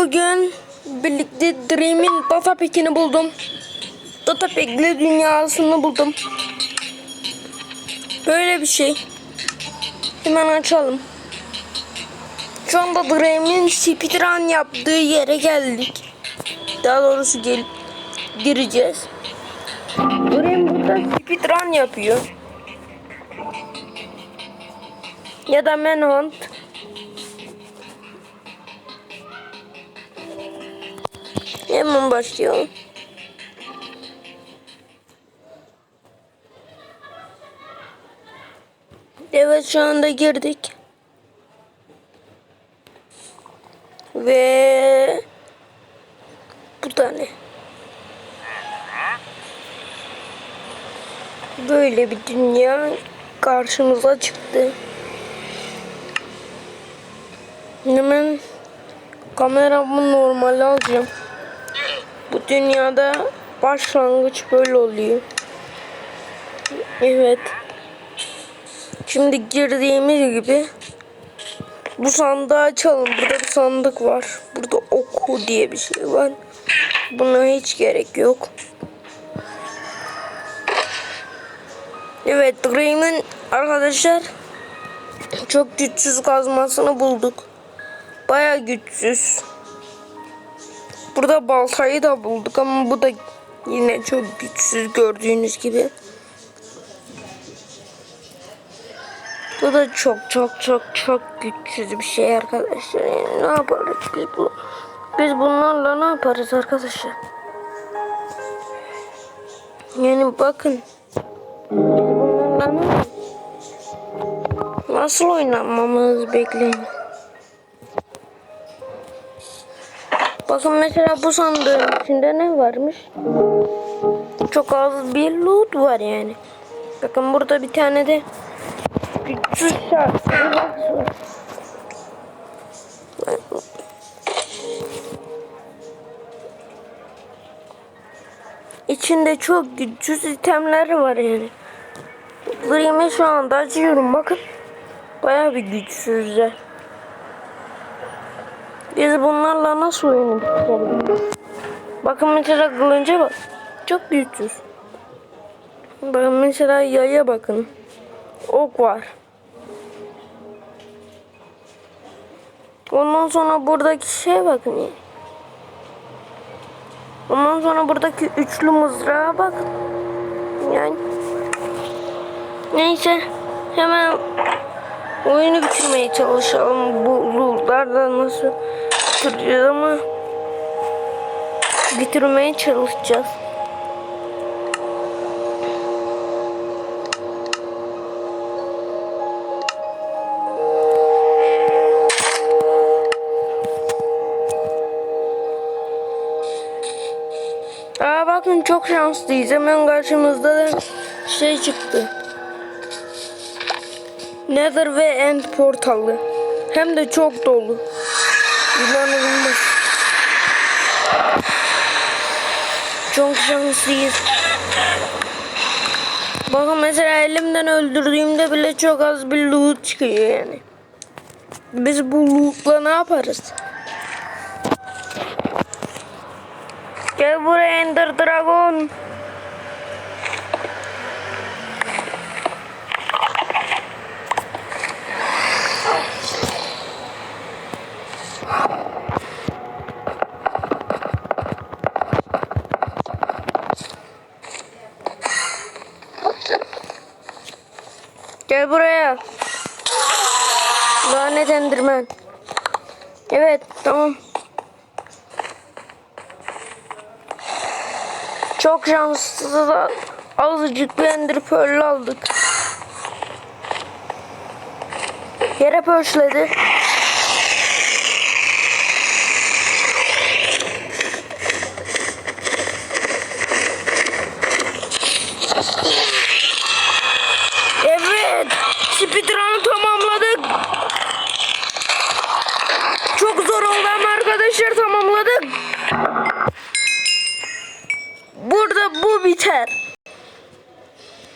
Bugün birlikte Dream'in data pack'ini buldum. Data pack'li dünyasını buldum. Böyle bir şey. Hemen açalım. Şu anda Dream'in speedrun yaptığı yere geldik. Daha doğrusu gel gireceğiz. Dream burada speedrun yapıyor. Ya da Manhunt. Hemen başlayalım. Evet şu anda girdik. Ve bu da ne? Böyle bir dünya karşımıza çıktı. Hemen kameramı normale alacağım. Bu dünyada başlangıç böyle oluyor. Evet. Şimdi girdiğimiz gibi bu sandığı açalım. Burada bir sandık var. Burada oku diye bir şey var. Buna hiç gerek yok. Evet Dream'in arkadaşlar çok güçsüz kazmasını bulduk. Baya güçsüz. Burada baltayı da bulduk ama bu da yine çok güçsüz gördüğünüz gibi. Bu da çok çok çok çok güçsüz bir şey arkadaşlar. Yani ne yaparız biz bu? Biz bunlarla ne yaparız arkadaşlar? Yani bakın. Bunlarla? Nasıl oynanmamız bekleyin. Bakın mesela bu sandığın içinde ne varmış? Çok az bir loot var yani. Bakın burada bir tane de güçsüz şarkı var. İçinde çok güçsüz itemler var yani. Grim'i şu anda açıyorum bakın. Baya bir güçsüzler. Biz bunlarla nasıl bitirebiliriz? Bakın mesela kılınca bak. Çok güçsüz. Bakın mesela yaya bakın. Ok var. Ondan sonra buradaki şeye bakın. Ondan sonra buradaki üçlü mızrağa bakın. Yani. Neyse. Hemen oyunu bitirmeye çalışalım. Bu lootlardan nasıl bitireceğiz ama bitirmeye çalışacağız. Aa bakın çok şanslıyız. Hemen karşımızda da şey çıktı. Nether ve End portalı. Hem de çok dolu. İnanılmaz. Çok şanslıyız. Bakın mesela elimden öldürdüğümde bile çok az bir loot çıkıyor yani. Biz bu lootla ne yaparız? Gel buraya Ender Dragon. Gel buraya. Lanet Enderman. Evet tamam. Çok şanslı da azıcık bir ender pearl aldık. Yere pörşledi. Çok zor oldu ama arkadaşlar tamamladık. Burada bu biter.